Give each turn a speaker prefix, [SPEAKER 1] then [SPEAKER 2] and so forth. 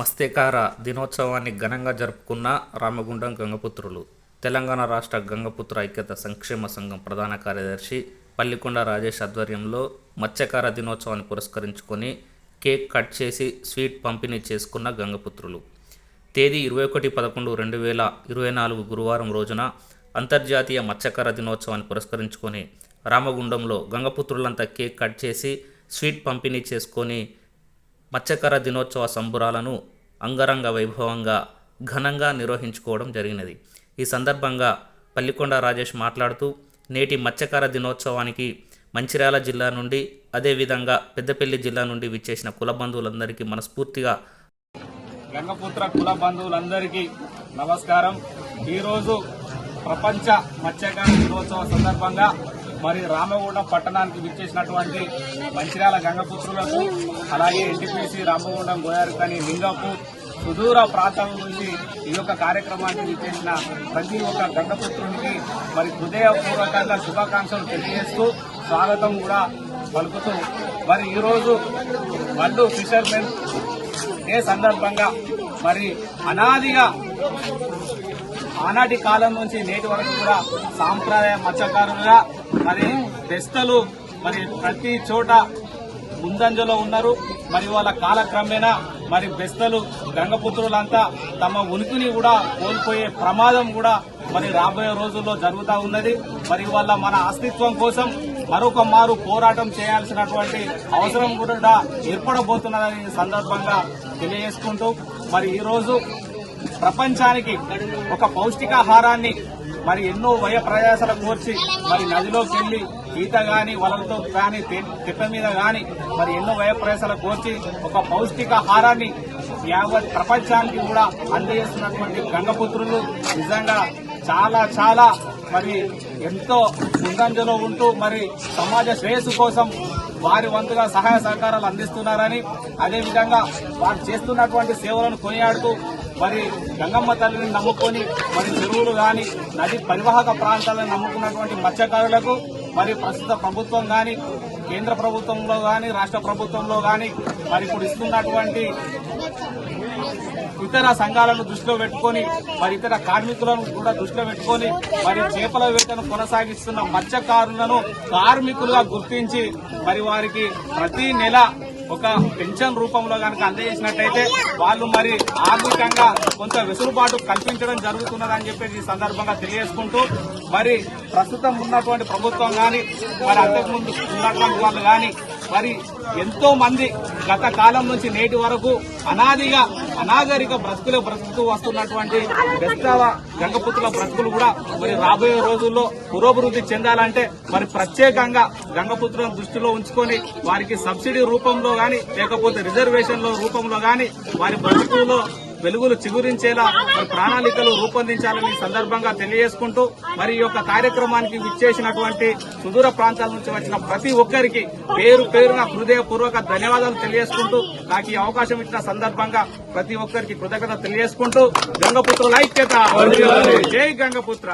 [SPEAKER 1] మత్స్యకార దినోత్సవాన్ని ఘనంగా జరుపుకున్న రామగుండం గంగపుత్రులు తెలంగాణ రాష్ట్ర గంగపుత్ర ఐక్యత సంక్షేమ సంఘం ప్రధాన కార్యదర్శి పల్లికొండ రాజేష్ ఆధ్వర్యంలో మత్స్యకార దినోత్సవాన్ని పురస్కరించుకొని కేక్ కట్ చేసి స్వీట్ పంపిణీ చేసుకున్న గంగపుత్రులు. తేదీ ఇరవై ఒకటి పదకొండు రెండు వేల ఇరవై నాలుగు గురువారం రోజున అంతర్జాతీయ మత్స్యకార దినోత్సవాన్ని పురస్కరించుకొని రామగుండంలో గంగపుత్రులంతా కేక్ కట్ చేసి స్వీట్ పంపిణీ చేసుకొని మత్స్యకార దినోత్సవ సంబురాలను అంగరంగ వైభవంగా ఘనంగా నిర్వహించుకోవడం జరిగినది. ఈ సందర్భంగా పల్లికొండ రాజేష్ మాట్లాడుతూ నేటి మత్స్యకార దినోత్సవానికి మంచిర్యాల జిల్లా నుండి అదేవిధంగా పెద్దపల్లి జిల్లా నుండి విచ్చేసిన కుల బంధువులందరికీ మనస్ఫూర్తిగా
[SPEAKER 2] గంగపుత్ర కుల బంధువులందరికీ నమస్కారం. ఈరోజు ప్రపంచ మత్స్యకార దినోత్సవ సందర్భంగా మరి రామగుండం పట్టణానికి విచ్చేసినటువంటి మంచిర్యాల గంగపుత్రులకు అలాగే ఎన్టీపీసీ రామగుండం గోయారుకని లింగపు సుదూర ప్రాంతం నుంచి ఈ యొక్క కార్యక్రమాన్ని విచ్చేసిన ప్రతి ఒక్క గంగపుత్రునికి మరి హృదయపూర్వకంగా శుభాకాంక్షలు తెలియజేస్తూ స్వాగతం కూడా పలుకుతూ మరి ఈరోజు వడ్డు ఫిషర్మెన్ డే సందర్భంగా మరి అనాదిగా ఆనాటి కాలం నుంచి నేటి వరకు కూడా సాంప్రదాయ మత్స్యకారులుగా మరి బెస్తలు మరి ప్రతి చోట ముందంజలో ఉన్నారు. మరి వాళ్ళ కాలక్రమేణా మరి బెస్తలు గంగపుత్రులంతా తమ ఉనికిని కూడా కోల్పోయే ప్రమాదం కూడా మరి రాబోయే రోజుల్లో జరుగుతూ ఉన్నది. మరి వాళ్ళ మన అస్తిత్వం కోసం మరొక మారు పోరాటం చేయాల్సినటువంటి అవసరం కూడా ఏర్పడబోతున్నదని సందర్భంగా తెలియజేసుకుంటూ మరి ఈరోజు ప్రపంచానికి ఒక పౌష్టికాహారాన్ని మరి ఎన్నో వయ ప్రయాసాలు కోర్చి మరి నదిలోకి వెళ్ళి ఈత గాని వలలతో కానీ తిప్ప మీద గాని మరి ఎన్నో వయ ప్రయాసాలు కోర్చి ఒక పౌష్టికాహారాన్ని యావత్ ప్రపంచానికి కూడా అందజేస్తున్నటువంటి గంగపుత్రులు నిజంగా చాలా చాలా మరి ఎంతో ముందంజలో ఉంటూ మరి సమాజ శ్రేయస్సు కోసం వారి వంతుగా సహాయ సహకారాలు అందిస్తున్నారని అదేవిధంగా వారు చేస్తున్నటువంటి సేవలను కొనియాడుతూ మరి గంగమ్మ తల్లిని నమ్ముకొని మరి చెరువులు కానీ నది పరివాహక ప్రాంతాలను నమ్ముకున్నటువంటి మత్స్యకారులకు మరి ప్రస్తుత ప్రభుత్వం కానీ కేంద్ర ప్రభుత్వంలో కానీ రాష్ట్ర ప్రభుత్వంలో కానీ మరి ఇప్పుడు ఇస్తున్నటువంటి ఇతర సంఘాలను దృష్టిలో పెట్టుకొని మరి ఇతర కార్మికులను కూడా దృష్టిలో పెట్టుకొని మరి చేపల వేటను కొనసాగిస్తున్న మత్స్యకారులను కార్మికులుగా గుర్తించి మరి వారికి ప్రతి నెల ఒక పెన్షన్ రూపంలో కనుక అందజేసినట్టయితే వాళ్ళు మరి ఆర్థికంగా కొంత వెసులుబాటు కల్పించడం జరుగుతున్నదని చెప్పేసి ఈ సందర్భంగా తెలియజేసుకుంటూ మరి ప్రస్తుతం ఉన్నటువంటి ప్రభుత్వం కానీ మరి అంతకుముందు ఉన్నటువంటి వాళ్ళు కానీ మరి ఎంతో మంది గత కాలం నుంచి నేటి వరకు అనాదిగా అనాగరిక బ్రతుకులు బ్రతుకుతూ వస్తున్నటువంటి బెస్తావ గంగపుత్రుల బ్రతుకులు కూడా మరి రాబోయే రోజుల్లో పురోభివృద్ధి చెందాలంటే మరి ప్రత్యేకంగా గంగపుత్రులను దృష్టిలో ఉంచుకొని వారికి సబ్సిడీ రూపంలో గాని లేకపోతే రిజర్వేషన్ల రూపంలో గాని వారి బ్రతుకుల్లో వెలుగులు చిగురించేలా మరి ప్రణాళికలు రూపొందించాలని సందర్భంగా తెలియజేసుకుంటూ మరి ఈ యొక్క కార్యక్రమానికి విచ్చేసినటువంటి సుదూర ప్రాంతాల నుంచి వచ్చిన ప్రతి ఒక్కరికి పేరు పేరున హృదయపూర్వక ధన్యవాదాలు తెలియజేసుకుంటూ నాకు ఈ అవకాశం ఇచ్చిన సందర్భంగా ప్రతి ఒక్కరికి కృతజ్ఞత తెలియజేసుకుంటూ గంగపుత్రుల ఐక్యత. జై గంగపుత్ర.